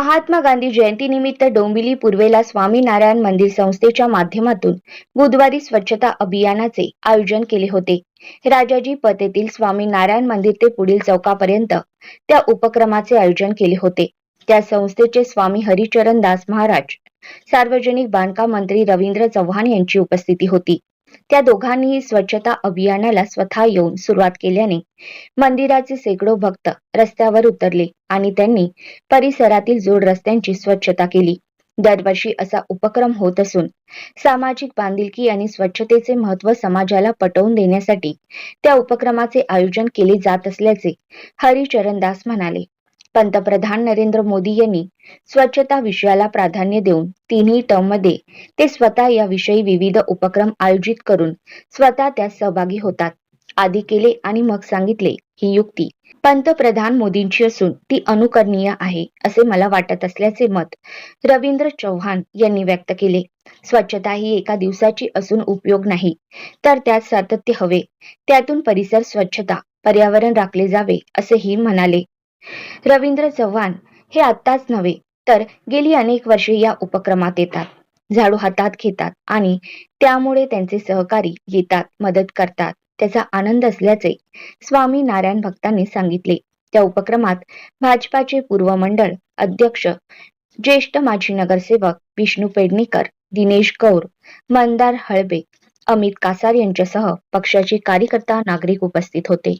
महात्मा गांधी जयंतीनिमित्त डोंबिवली पूर्वेला स्वामीनारायण मंदिर संस्थेच्या माध्यमातून बुधवारी स्वच्छता अभियानाचे आयोजन केले होते. राजाजी पत येथील स्वामीनारायण मंदिर ते पुढील चौकापर्यंत त्या उपक्रमाचे आयोजन केले होते. त्या संस्थेचे स्वामी हरिचरण दास महाराज सार्वजनिक बांधकाम मंत्री रवींद्र चव्हाण यांची उपस्थिती होती. त्या दोघांनीही स्वच्छता अभियानाला स्वतः येऊन सुरुवात केल्याने मंदिराचे शेकडो भक्त रस्त्यावर उतरले आणि त्यांनी परिसरातील जोड रस्त्यांची स्वच्छता केली. दरवर्षी असा उपक्रम होत असून सामाजिक बांधिलकी आणि स्वच्छतेचे महत्त्व समाजाला पटवून देण्यासाठी त्या उपक्रमाचे आयोजन केले जात असल्याचे हरिचरण दास म्हणाले. पंतप्रधान नरेंद्र मोदी यांनी स्वच्छता विषयाला प्राधान्य देऊन तिन्ही टर्ममध्ये ते स्वतः याविषयी विविध उपक्रम आयोजित करून स्वतः त्यात सहभागी होतात. आधी केले आणि मग सांगितले ही युक्ती पंतप्रधान मोदींची असून ती अनुकरणीय आहे असे मला वाटत असल्याचे मत रवींद्र चव्हाण यांनी व्यक्त केले. स्वच्छता ही एका दिवसाची असून उपयोग नाही तर त्यात सातत्य हवे. त्यातून परिसर स्वच्छता पर्यावरण राखले जावे असेही म्हणाले. रवींद्र चव्हाण हे आत्ताच नव्हे तर गेली अनेक वर्षे या उपक्रमात येतात. झाडू हातात घेतात आणि त्यामुळे त्यांचे सहकारी येतात मदत करतात. त्याचा आनंद असल्याचे स्वामी नारायण भक्तांनी सांगितले. त्या उपक्रमात भाजपाचे पूर्व मंडळ अध्यक्ष ज्येष्ठ माजी नगरसेवक विष्णू पेडणेकर दिनेश गौर मंदार हळबे अमित कासार यांच्यासह पक्षाचे कार्यकर्ता नागरिक उपस्थित होते.